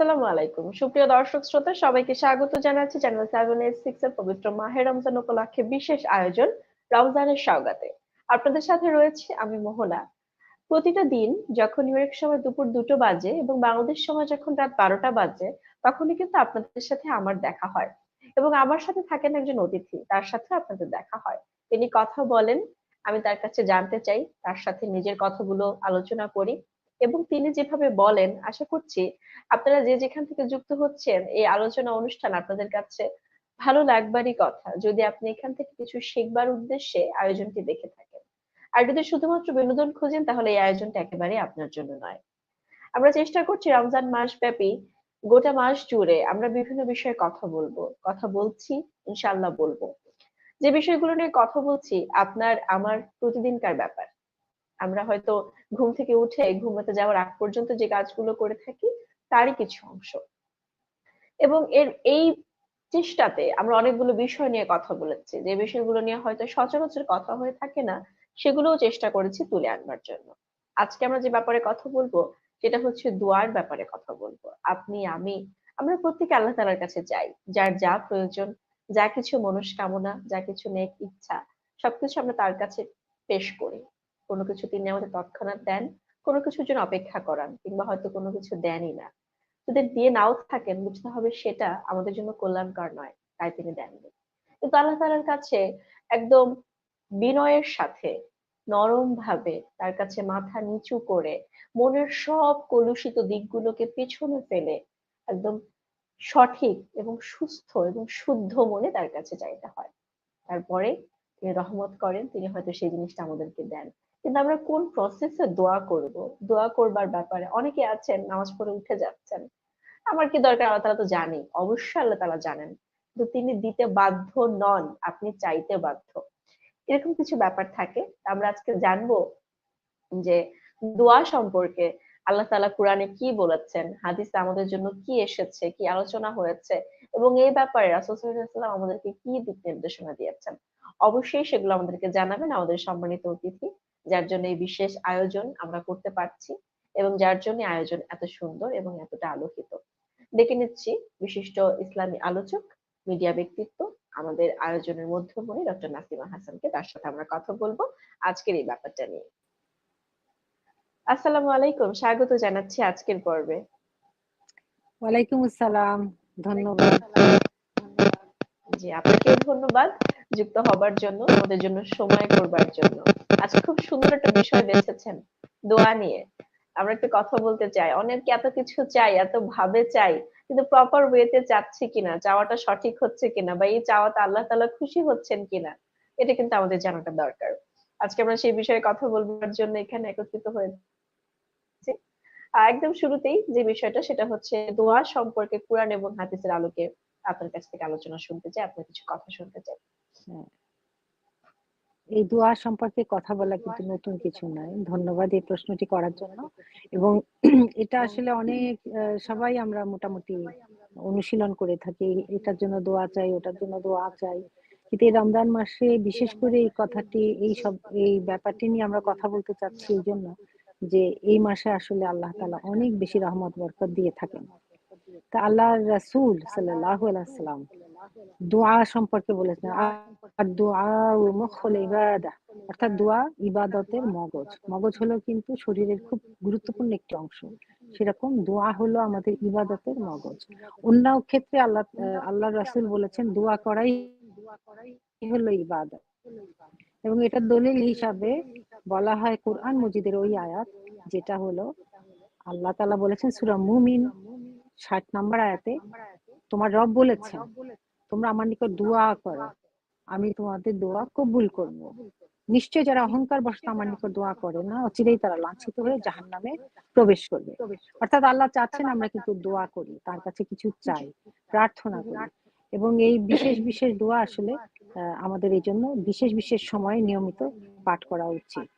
আসসালামু আলাইকুম। সুপ্রিয় দর্শক শ্রোতা, সবাইকে স্বাগত জানাচ্ছি চ্যানেল সেভেন এইট সিক্স এর পবিত্র রমজান উপলক্ষে বিশেষ আয়োজন রমজানের স্বাগতে। আপনাদের সাথে রয়েছে আমি প্রতিটা দিন যখন সময় দুপুর দুটো বাজে এবং বাংলাদেশ সময় যখন রাত বারোটা বাজে, তখনই কিন্তু আপনাদের সাথে আমার দেখা হয় এবং আমার সাথে থাকেন একজন অতিথি, তার সাথে আপনাদের দেখা হয়। তিনি কথা বলেন, আমি তার কাছে জানতে চাই, তার সাথে নিজের কথাগুলো আলোচনা করি। এবং তিনি যেভাবে বলেন, আশা করছি আপনারা যে যেখান থেকে যুক্ত হচ্ছেন, এই আলোচনা অনুষ্ঠান আপনাদের কাছে ভালো লাগবারই কথা। যদি আপনি এখান থেকে কিছু শিখবার উদ্দেশ্যে আয়োজনটি দেখে থাকেন। আর যদি শুধুমাত্র বিনোদন খুঁজেন, তাহলে এই আয়োজনটা একেবারে আপনার জন্য নয়। আমরা চেষ্টা করছি রমজান মাস ব্যাপী গোটা মাস জুড়ে আমরা বিভিন্ন বিষয়ে কথা বলব। কথা বলছি ইনশাল্লাহ বলব। যে বিষয়গুলো নিয়ে কথা বলছি, আপনার, আমার প্রতিদিনকার ব্যাপার। আমরা হয়তো ঘুম থেকে উঠে ঘুমাতে যাওয়ার আগ পর্যন্ত যে কাজগুলো করে থাকি, তারই কিছু অংশ। এবং এর এই চেষ্টাতে আমরা অনেকগুলো বিষয় নিয়ে কথা বলেছি। যে বিষয়গুলো নিয়ে হয়তো সচরাচর কথা হয়ে থাকে না, সেগুলোও চেষ্টা করেছি তুলে আনবার জন্য। আজকে আমরা যে ব্যাপারে কথা বলব, সেটা হচ্ছে দোয়ার ব্যাপারে কথা বলব। আপনি, আমি, আমরা প্রত্যেকে আল্লাহ তালার কাছে যাই। যার যা প্রয়োজন, যা কিছু মনস্কামনা, যা কিছু নেক ইচ্ছা, সবকিছু আমরা তার কাছে পেশ করি। কোনো কিছু তিনি আমাদের তৎক্ষণাৎ দেন, কোনো কিছুর জন্য অপেক্ষা করান কিংবা হয়তো কোনো কিছু দেনই না। যদি দিয়ে নাও থাকেন, বুঝতে হবে সেটা আমাদের জন্য কল্যাণকর নয়, তাই তিনি দেননি। কিন্তু আল্লাহ তালার কাছে একদম বিনয়ের সাথে নরম ভাবে তার কাছে মাথা নিচু করে, মনের সব কলুষিত দিকগুলোকে পেছনে ফেলে একদম সঠিক এবং সুস্থ এবং শুদ্ধ মনে তার কাছে চাইতে হয়। তারপরে তিনি রহমত করেন, তিনি হয়তো সেই জিনিসটা আমাদেরকে দেন। কিন্তু আমরা কোন প্রসেসে দোয়া করব? দোয়া করবার ব্যাপারে অনেকে আছেন, নামাজ পড়ে উঠে যাচ্ছেন। আমার কি দরকার? আল্লাহ তালা তো জানি অবশ্যই আল্লাহ তালা জানেন। কিন্তু তিনি দিতে বাধ্য নন, আপনি চাইতে বাধ্য। এরকম কিছু ব্যাপার থাকে। আমরা আজকে জানব যে দোয়া সম্পর্কে আল্লাহ তালা কোরআনে কি বলেছেন? হাদিসে আমাদের জন্য কি এসেছে? কি আলোচনা হয়েছে? এবং এই ব্যাপারে রাসুলাম আমাদেরকে কি দিক নির্দেশনা দিয়েছেন? অবশ্যই সেগুলো আমাদেরকে জানাবেন। আমাদের সম্মানিত অতিথি যার জন্য এই বিশেষ আয়োজন আমরা করতে পারছি এবং যার জন্য আয়োজন এত সুন্দর এবং এতটা আলোকিত। ডেকে নিচ্ছি বিশিষ্ট ইসলামী আলোচক মিডিয়া ব্যক্তিত্ব আমাদের আয়োজনের মধ্যমণি ডক্টর নাসিমা হাসানকে তার সাথে আমরা কথা বলব আজকের এই ব্যাপারটা নিয়ে। আসসালামু আলাইকুম স্বাগত জানাচ্ছি আজকের পর্বে। ওয়ালাইকুম আসসালাম ধন্যবাদ। জি আপনাকেও ধন্যবাদ। যুক্ত হবার জন্য আমাদের জন্য সময় করবার জন্য। আজকে খুব সুন্দর একটা বিষয় বেছেছেন। দোয়া নিয়ে। আমরা একটু কথা বলতে চাই। অনেকে এত কিছু চাই, এত ভাবে চাই, কিন্তু প্রপার ওয়েতে চাচ্ছি কিনা, চাওয়াটা সঠিক হচ্ছে কিনা, বা এই চাওয়াতে আল্লাহ তাআলা খুশি হচ্ছেন কিনা, এটা কিন্তু আমাদের জানাটা দরকার। আজকে আমরা সেই বিষয়ে কথা বলবার জন্য এখানে একত্রিত হয়েছি। একদম শুরুতেই যে বিষয়টা, সেটা হচ্ছে দোয়া সম্পর্কে কোরআন এবং হাদিসের আলোকে আপনার কাছ থেকে আলোচনা শুনতে চাই, আপনার কিছু কথা শুনতে চাই। এই দোয়া সম্পর্কে কথা বলা কিন্তু নতুন কিছু নয়। ধন্যবাদ এই প্রশ্নটি করার জন্য। এবং এটা আসলে অনেক সবাই আমরা মোটামুটি অনুশীলন করে থাকি। এটার জন্য দোয়া চাই, ওটার জন্য দোয়া চাই। কিন্তু এই রমজান মাসে বিশেষ করে এই কথাটি, এই সব, এই ব্যাপারটি নিয়ে আমরা কথা বলতে চাচ্ছি এই জন্য যে এই মাসে আসলে আল্লাহ তালা অনেক বেশি রহমত, বরকত দিয়ে থাকেন। তা আল্লাহ রাসূল সাল্লাল্লাহু আলাইহি সাল্লাম দোয়া সম্পর্কে বলেছেন। আর দোয়া ইবাদা। অর্থাৎ দোয়া ইবাদতের মগজ। মগজ হলো কিন্তু শরীরের খুব গুরুত্বপূর্ণ একটি অংশ। সেরকম দোয়া হলো আমাদের ইবাদতের মগজ। অন্য ক্ষেত্রে আল্লাহ আল্লাহ রাসূল বলেছেন, দোয়া করাই হলো ইবাদত। এবং এটা দলিল হিসাবে বলা হয় কোরআন মজিদের ওই আয়াত, যেটা হলো আল্লাহ তালা বলেছেন, সুরা মুমিন ষাট নাম্বার আয়াতে, তোমার রব বলেছেন তোমরা আমার নিকট দোয়া করো। আমি তোমাদের দোয়া কবুল করব। নিশ্চয় যারা অহংকার বসত আমার নিকট দোয়া করে না, অচিরেই তারা লাঞ্ছিত হয়ে জাহান নামে প্রবেশ করবে। অর্থাৎ আল্লাহ চাচ্ছেন আমরা কিন্তু দোয়া করি, তার কাছে কিছু চাই, প্রার্থনা করি। এবং এই বিশেষ বিশেষ দোয়া আসলে আমাদের এই জন্য বিশেষ বিশেষ সময়ে নিয়মিত পাঠ করা উচিত।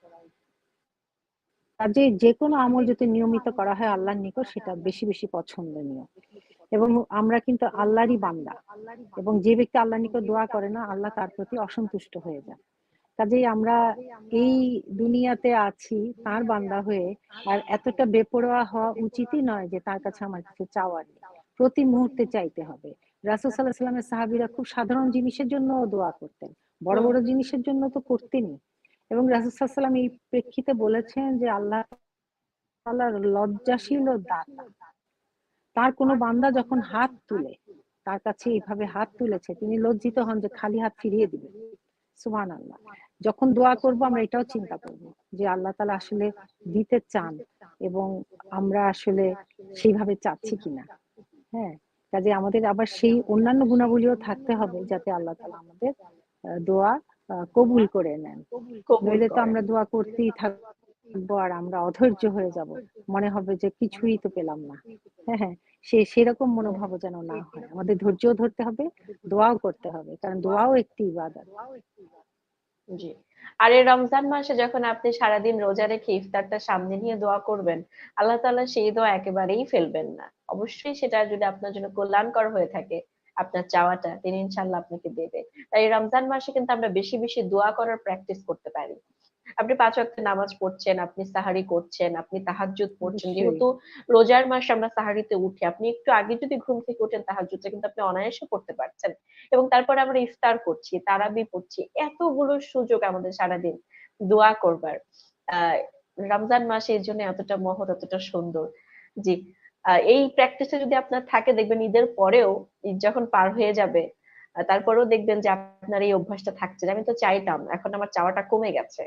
কাজে যে কোনো আমল যদি নিয়মিত করা হয় আল্লাহর নিকট, সেটা বেশি বেশি পছন্দনীয়। এবং আমরা কিন্তু আল্লাহরই বান্দা। এবং যে ব্যক্তি আল্লাহর নিকট দোয়া করে না আল্লাহ তার প্রতি অসন্তুষ্ট হয়ে যায়। কাজেই আমরা এই দুনিয়াতে আছি তার বান্দা হয়ে আর এতটা বেপরোয়া হওয়া উচিতই নয় যে তার কাছে আমার কিছু চাওয়ার নেই। প্রতি মুহূর্তে চাইতে হবে। রাসুল সাল্লাহ সাল্লামের সাহাবিরা খুব সাধারণ জিনিসের জন্য দোয়া করতেন। বড় বড় জিনিসের জন্য তো করতেনই। এবং রাসুল সাল্লাম এই প্রেক্ষিতে বলেছেন যে আল্লাহ তাআলার লজ্জাশীল ও দাতা। তার কোনো বান্দা যখন হাত তুলে তার কাছে এইভাবে হাত তুলেছে তিনি লজ্জিত হন যে খালি হাত ফিরিয়ে দিবে। সুবহান আল্লাহ যখন দোয়া করব আমরা এটাও চিন্তা করব যে আল্লাহ তালা আসলে দিতে চান এবং আমরা আসলে সেইভাবে চাচ্ছি কিনা। হ্যাঁ কাজে আমাদের আবার সেই অন্যান্য গুণাবলীও থাকতে হবে যাতে আল্লাহ তালা আমাদের দোয়া কবুল করে নেন। নইলে তো আমরা দোয়া করতেই থাকব আর আমরা অধৈর্য হয়ে যাব। মনে হবে যে কিছুই তো পেলাম না। হ্যাঁ হ্যাঁ সে সেরকম মনোভাব যেন না হয়। আমাদের ধৈর্য ধরতে হবে দোয়াও করতে হবে কারণ দোয়াও একটি ইবাদত। জি। আর এই রমজান মাসে যখন আপনি সারাদিন রোজা রেখে ইফতারটা সামনে নিয়ে দোয়া করবেন আল্লাহ তাআলা সেই দোয়া একেবারেই ফেলবেন না। অবশ্যই সেটা যদি আপনার জন্য কল্যাণকর হয়ে থাকে আপনার চাওয়াটা তিনি ইনশাল্লাহ আপনাকে দেবে। তাই রমজান মাসে কিন্তু আমরা বেশি বেশি দোয়া করার প্র্যাকটিস করতে পারি। আপনি পাঁচ ওয়াক্ত নামাজ পড়ছেন আপনি সাহারি করছেন আপনি তাহাজ্জুদ পড়ছেন। যেহেতু রোজার মাসে আমরা সাহারিতে উঠি আপনি একটু আগে যদি ঘুম থেকে ওঠেন তাহাজ্জুদটা কিন্তু আপনি অনায়াসে পড়তে পারছেন। এবং তারপরে আমরা ইফতার করছি তারাবি পড়ছি এতগুলো সুযোগ আমাদের সারাদিন দোয়া করবার। আহ রমজান মাসে এই জন্য এতটা মহৎ এতটা সুন্দর। জি আহ, এই প্র্যাকটিসে যদি আপনার থাকে দেখবেন ঈদের পরেও ঈদ যখন পার হয়ে যাবে তারপরেও দেখবেন যে আপনার এই অভ্যাসটা থাকছে। আমি তো চাইতাম এখন আমার চাওয়াটা কমে গেছে।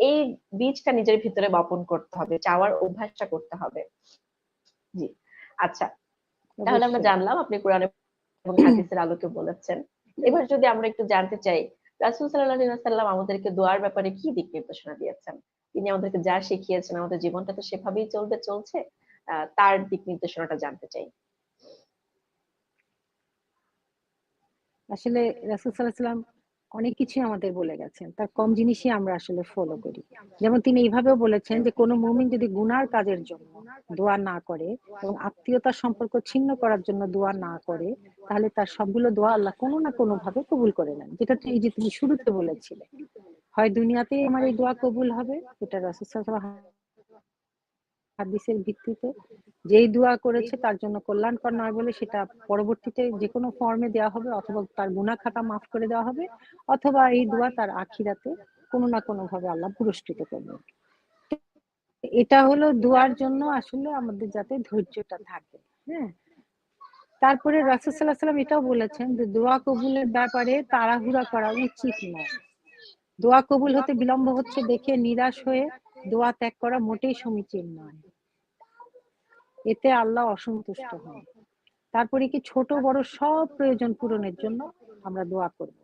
এই বীজটা নিজের ভিতরে বপন করতে হবে চাওয়ার অভ্যাসটা করতে হবে। জি আচ্ছা। তাহলে আমরা জানলাম আপনি কোরআন এবং হাদিসের আলোকে বলেছেন। এবার যদি আমরা একটু জানতে চাই রাসূল সাল্লাল্লাহু আলাইহি ওয়াসাল্লাম আমাদেরকে দোয়ার ব্যাপারে কি দিক নির্দেশনা দিয়েছেন? তিনি আমাদেরকে যা শিখিয়েছেন আমাদের জীবনটা তো সেভাবেই চলবে চলছে আহ, তার দিক নির্দেশনাটা জানতে চাই। আসলে রাসূল সাল্লাল্লাহু আলাইহি সাল্লাম অনেক কিছুই আমাদের বলে গেছেন, তার কম জিনিসই আমরা আসলে ফলো করি। যেমন তিনি এইভাবেও বলেছেন যে, কোনো মুমিন যদি গুনার কাজের জন্য দোয়া না করে এবং আত্মীয়তার সম্পর্ক ছিন্ন করার জন্য দোয়া না করে, তাহলে তার সবগুলো দোয়া আল্লাহ কোনো না কোনো ভাবে কবুল করে নেন। যেটা এই যে তুমি শুরুতে বলেছিলে হয় দুনিয়াতেই আমার এই দোয়া কবুল হবে? এটা রাসূল হাদিসের ভিত্তিতে। যেই দোয়া করেছে তার জন্য কল্যাণকর নয় বলে সেটা পরবর্তীতে যে কোনো ফর্মে দেওয়া হবে অথবা তার গুনাহ খাতা মাফ করে দেওয়া হবে অথবা এই দোয়া তার আখিরাতে কোনো না কোনো ভাবে আল্লাহ পুরস্কৃত করবে। এটা হলো দোয়ার জন্য আসলে আমাদের যাতে ধৈর্যটা থাকে হ্যাঁ? তারপরে সাল্লাম এটাও বলেছেন যে দোয়া কবুলের ব্যাপারে তাড়াহুড়া করা উচিত নয়। দোয়া কবুল হতে বিলম্ব হচ্ছে দেখে নিরাশ হয়ে দোয়া ত্যাগ করা মোটেই সমীচীন নয়। এতে আল্লাহ অসন্তুষ্ট হন। তারপরে কি ছোট বড় সব প্রয়োজন পূরণের জন্য আমরা দোয়া করব।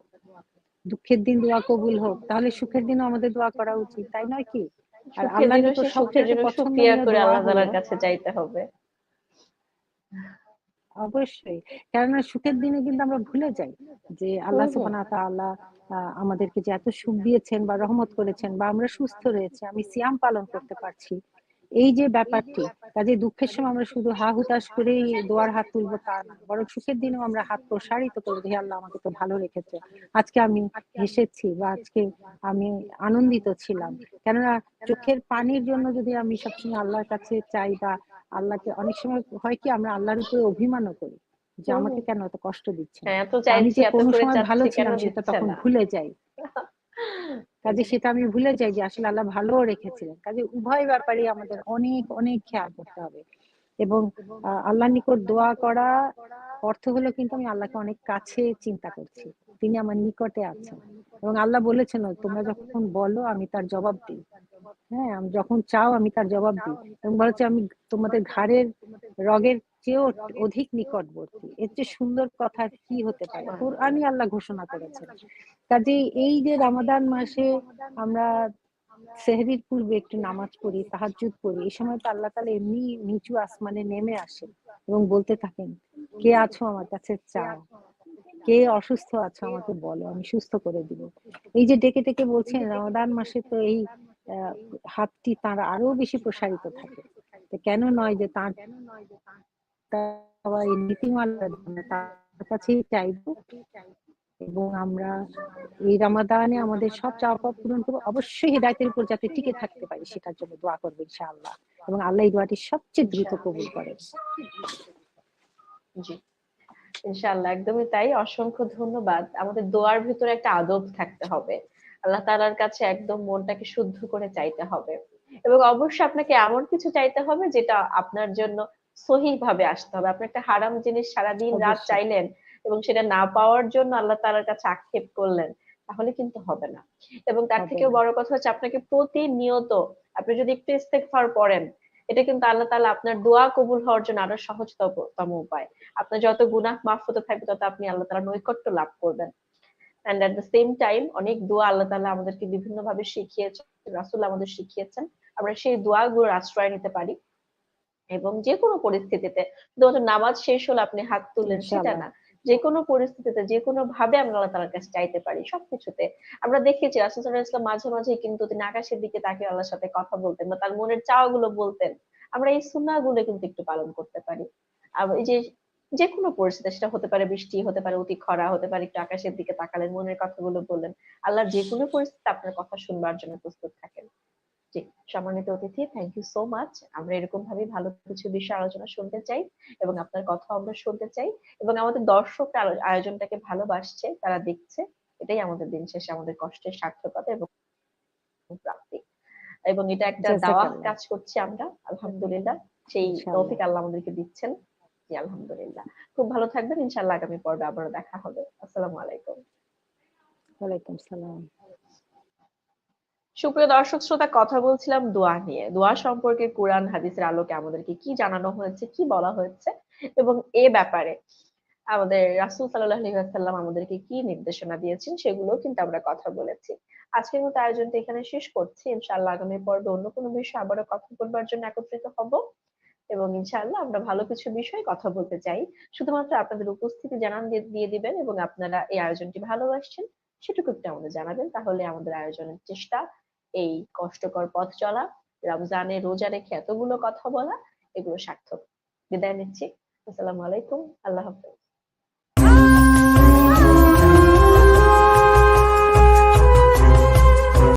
দুঃখের দিন দোয়া কবুল হোক তাহলে সুখের দিনও আমাদের দোয়া করা উচিত তাই নয় কি? আর আল্লাহ সবচেয়ে শুকরিয়া করে আল্লাহ তাআলার কাছে চাইতে হবে। অবশ্যই। কেননা সুখের দিনে কিন্তু আমরা ভুলে যাই যে আল্লাহ ওয়া তাআলা আমাদেরকে যে এত সুখ দিয়েছেন বা রহমত করেছেন বা আমরা সুস্থ রয়েছে আমি সিয়াম পালন করতে পারছি। এই যে ব্যাপারটি কাজে দুঃখের সময় আমরা শুধু হা হুতাশ করেই দোয়ার হাত তুলবো তা না বরং সুখের দিনেও আমরা হাত প্রসারিত করব হে আল্লাহ আমাকে তো ভালো রেখেছে। আজকে আমি হেসেছি বা আজকে আমি আনন্দিত ছিলাম। কেননা চোখের পানির জন্য যদি আমি সবসময় আল্লাহর কাছে চাই বা আল্লাহকে অনেক সময় হয় কি আমরা আল্লাহর উপরে অভিমানও করি যে আমাকে কেন এত কষ্ট দিচ্ছে হ্যাঁ আমি যে কোনো সময় ভালো ছিলাম সেটা তখন ভুলে যাই। কাজে সেটা আমি ভুলে যাই যে আসলে আল্লাহ ভালো রেখেছিলেন। কাজে উভয় ব্যাপারে আমাদের অনেক অনেক খেয়াল করতে হবে। এবং আল্লাহর নিকট দোয়া করা অর্থ হলো কিন্তু আমি আল্লাহকে অনেক কাছে চিন্তা করছি। তিনি আমার নিকটে আছেন। এবং আল্লাহ বলেছেন, তোমরা যখন বলো, আমি তার জবাব দিই। হ্যাঁ আমি যখন চাও, আমি তার জবাব দিই। এবং বলেছে আমি তোমাদের ঘাড়ের রগের চেয়েও অধিক নিকটবর্তী। এর চেয়ে সুন্দর কথা কি হতে পারে? কোরআনই আল্লাহ ঘোষণা করেছেন। কাজেই এই যে রমাদান মাসে আমরা সেহরির পূর্বে একটু নামাজ পড়ি, তাহাজ্জুদ পড়ি, এই সময় তো আল্লাহ তাআলা এমনি নিচু আসমানে নেমে আসেন এবং বলতে থাকেন, কে আছো আমার কাছে? চাও। কে অসুস্থ আছো আমাকে বলো, আমি সুস্থ করে দিব। এই যে ডেকে ডেকে বলছেন, রমাদান মাসে তো এই হাতটি তার আরও বেশি প্রসারিত থাকে। কেন নয় যে তার জন্য তার কাছেই চাইব এবং আমরা এই রামাদানে আমাদের সব চাওয়া পূরণ করব। অবশ্যই হেদায়তের উপর যাতে টিকে থাকতে পারি সেটার জন্য দোয়া করব ইনশাআল্লাহ। এবং আল্লাহ এই দোয়াটি সবচেয়ে দ্রুত কবুল করেন। জি। ইনশাআল্লাহ একদমই তাই। অসংখ্য ধন্যবাদ। আমাদের দোয়ার ভিতরে একটা আদব থাকতে হবে। আল্লাহ তাআলার কাছে একদম মনটাকে শুদ্ধ করে চাইতে হবে। এবং অবশ্যই আপনাকে এমন কিছু চাইতে হবে যেটা আপনার জন্য সহি ভাবে আসতে হবে। আপনি একটা হারাম জিনিস সারাদিন রাত চাইলেন এবং সেটা না পাওয়ার জন্য আল্লাহ তাআলার কাছে আক্ষেপ করলেন তাহলে কিন্তু হবে না। এবং তার থেকেও বড় কথা হচ্ছে আপনাকে প্রতিনিয়ত আপনি যদি একটু ইস্তেগফার পড়েন এটা কিন্তু আল্লাহ তাআলা আপনার দোয়া কবুল হওয়ার জন্য আরও সহজতম উপায়। আপনার যত গুনাহ মাফ হতে থাকবে তত আপনি আল্লাহ তালা নৈকট্য লাভ করবেন। And at the same time অনেক দোয়া আল্লাহ তাআলা আমাদেরকে বিভিন্ন ভাবে শিখিয়েছেন রাসূল আমাদের শিখিয়েছেন। আমরা সেই দোয়াগুলোর আশ্রয় নিতে পারি এবং যে কোনো পরিস্থিতিতে শুধুমাত্র নামাজ শেষ হলে আপনি হাত তুললেন সেটা না। যে কোনো পরিস্থিতিতে যে কোনো ভাবে আমরা আল্লাহ তাআলার কাছে চাইতে পারি, সবকিছুতে। আমরা দেখেছি রাসূল ওয়াসাল্লাম মাঝে মাঝে কিন্তু তিনি আকাশের দিকে তাকিয়ে আল্লাহর সাথে কথা বলতেন বা তার মনের চাওয়াগুলো বলতেন। আমরা এই সুন্নাহগুলো কিন্তু একটু পালন করতে পারি। আবার এই যে যে কোনো পরিস্থিতি সেটা হতে পারে বৃষ্টি, হতে পারে অতি খরা, হতে পারে একটু আকাশের দিকে তাকালেন, মনের কথাগুলো বললেন। আল্লাহর যে কোনো পরিস্থিতি আপনার কথা শুনবার জন্য প্রস্তুত থাকেন। জি সম্মানিত অতিথি থ্যাংক ইউ সো মাচ আমরা এরকম ভাবে ভালো কিছু বিষয় আলোচনা শুনতে চাই এবং আপনার কথা আমরা শুনতে চাই এবং আমাদের দর্শকরা আলো- আয়োজনটাকে ভালোবাসছে তারা দেখছে। এটাই আমাদের দিন শেষে আমাদের কষ্টের সার্থকতা এবং প্রাপ্তি। এবং এটা একটা দাওয়া কাজ করছি আমরা আলহামদুলিল্লাহ। সেই। তৌফিক আল্লাহ আমাদেরকে দিচ্ছেন। জি আলহামদুলিল্লাহ। খুব ভালো থাকবেন ইনশাআল্লাহ আগামী পর্বে আবারও দেখা হবে। আসসালামু আলাইকুম। ওয়ালাইকুম সালাম সুপ্রিয় দর্শক শ্রোতা, কথা বলছিলাম দোয়া নিয়ে। দোয়া সম্পর্কে কোরআন, হাদিসের আলোকে আমাদেরকে কি জানানো হয়েছে, কি বলা হয়েছে এবং এ ব্যাপারে আমাদের রাসূল আলাইহি আমাদেরকে কি নির্দেশনা দিয়েছেন সেগুলো কিন্তু আমরা কথা বলেছি। আজকের মতো আয়োজনটা এখানে শেষ করছি। ইনশাআল্লাহ আগামী পর্বে অন্য কোনো বিষয়ে আবারও কথা বলবার জন্য একত্রিত হব এবং ইনশাআল্লাহ আমরা ভালো কিছু বিষয়ে কথা বলতে চাই। শুধুমাত্র আপনাদের উপস্থিতি জানান দিয়ে দিবেন এবং আপনারা এই আয়োজনটি ভালোবাসছেন সেটুকু একটু আমাদের জানাবেন। তাহলে আমাদের আয়োজনের চেষ্টা এই কষ্টকর পথ চলা রমজানে রোজা রেখে এতগুলো কথা বলা, এগুলো সার্থক। বিদায় নিচ্ছি। আসসালামু আলাইকুম। আল্লাহ হাফেজ।